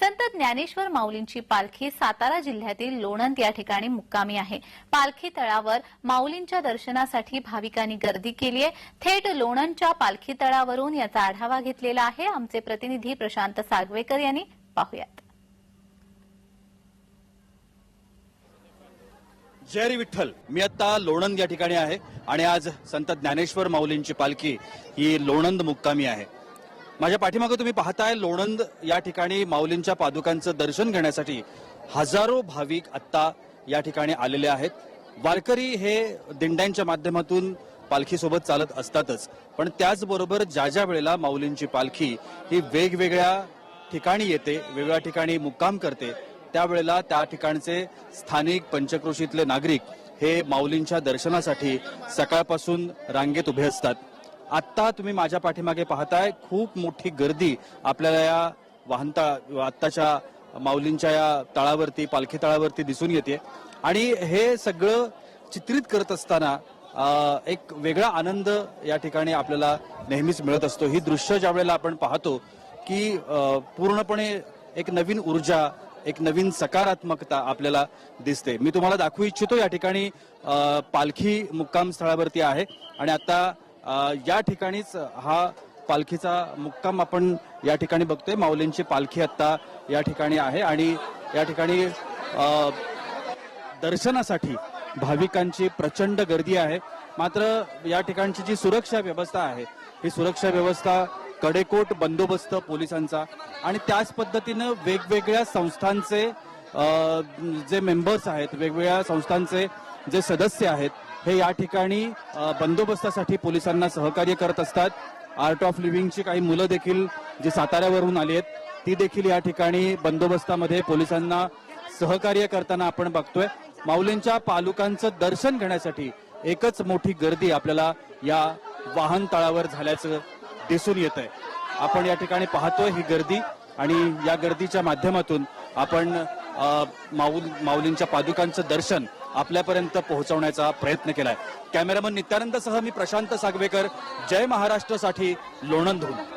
संत ज्ञानेश्वर माऊलींची पालखी सातारा जिल्ह्यातील लोणंद या ठिकाणी मुक्कामी आहे. पालखी तळावर माऊलींच्या दर्शनासाठी भाविकांनी गर्दी केली आहे. थेट लोणंदच्या पालखी तळावरून याचा आढावा घेतलेला आहे. आमचे प्रतिनिधी प्रशांत सागवेकर यांनी पाहुयात. जय विठ्ठल. मी आता लोणंद या ठिकाणी आहे आणि आज संत ज्ञानेश्वर माऊलींची पालखी ही लोणंद मुक्कामी आहे. माझ्या पाठीमागे तुम्ही पाहताय लोणंद या ठिकाणी माऊलींच्या पादुकांचं दर्शन घेण्यासाठी हजारो भाविक आत्ता या ठिकाणी आलेले आहेत. वारकरी हे दिंड्यांच्या माध्यमातून पालखीसोबत चालत असतातच. पण त्याचबरोबर ज्या ज्या वेळेला माऊलींची पालखी ही वेगवेगळ्या ठिकाणी येते वेगवेगळ्या ठिकाणी मुक्काम करते त्यावेळेला त्या ठिकाणचे स्थानिक पंचक्रोशीतले नागरिक हे माऊलींच्या दर्शनासाठी सकाळपासून रांगेत उभे असतात. आत्ता तुम्ही माझ्या पाठीमागे पाहताय खूप मोठी गर्दी आपल्याला या वाहनता आत्ताच्या माऊलींच्या या तळावरती पालखी तळावरती दिसून येते. आणि हे सगळं चित्रित करत असताना एक वेगळा आनंद या ठिकाणी आपल्याला नेहमीच मिळत असतो. ही दृश्य ज्या वेळेला आपण पाहतो की पूर्णपणे एक नवीन ऊर्जा एक नवीन सकारात्मकता आपल्याला दिसते. मी तुम्हाला दाखवू इच्छितो या ठिकाणी पालखी मुक्काम स्थळावरती आहे. आणि आता या ठिकाणीच हा पालखीचा मुक्काम आपण या ठिकाणी बघतोय. माऊलींची पालखी आत्ता या ठिकाणी आहे आणि या ठिकाणी दर्शनासाठी भाविकांची प्रचंड गर्दी आहे. मात्र या ठिकाणची जी सुरक्षा व्यवस्था आहे ही सुरक्षा व्यवस्था कडेकोट बंदोबस्त पोलिसांचा आणि त्याच पद्धतीनं वेगवेगळ्या संस्थांचे जे मेंबर्स आहेत वेगवेगळ्या संस्थांचे जे सदस्य आहेत हे या ठिकाणी बंदोबस्तासाठी पोलिसांना सहकार्य करत असतात. आर्ट ऑफ लिव्हिंगची काही मुलं देखील जी साताऱ्यावरून आली आहेत ती देखील या ठिकाणी बंदोबस्तामध्ये पोलिसांना सहकार्य करताना आपण बघतोय. माऊलींच्या पालुकांचं दर्शन घेण्यासाठी एकच मोठी गर्दी आपल्याला या वाहन तळावर झाल्याचं दिसून येत आहे आपण या ठिकाणी पाहतोय ही गर्दी आणि या गर्दीच्या माध्यमातून आपण माऊल माऊलींच्या पादुकांचं दर्शन आपल्यापर्यंत पोहोचवण्याचा प्रयत्न केलाय. कॅमेरामन नित्यानंद सह मी प्रशांत सागवेकर. जय महाराष्ट्रसाठी लोणंदहून.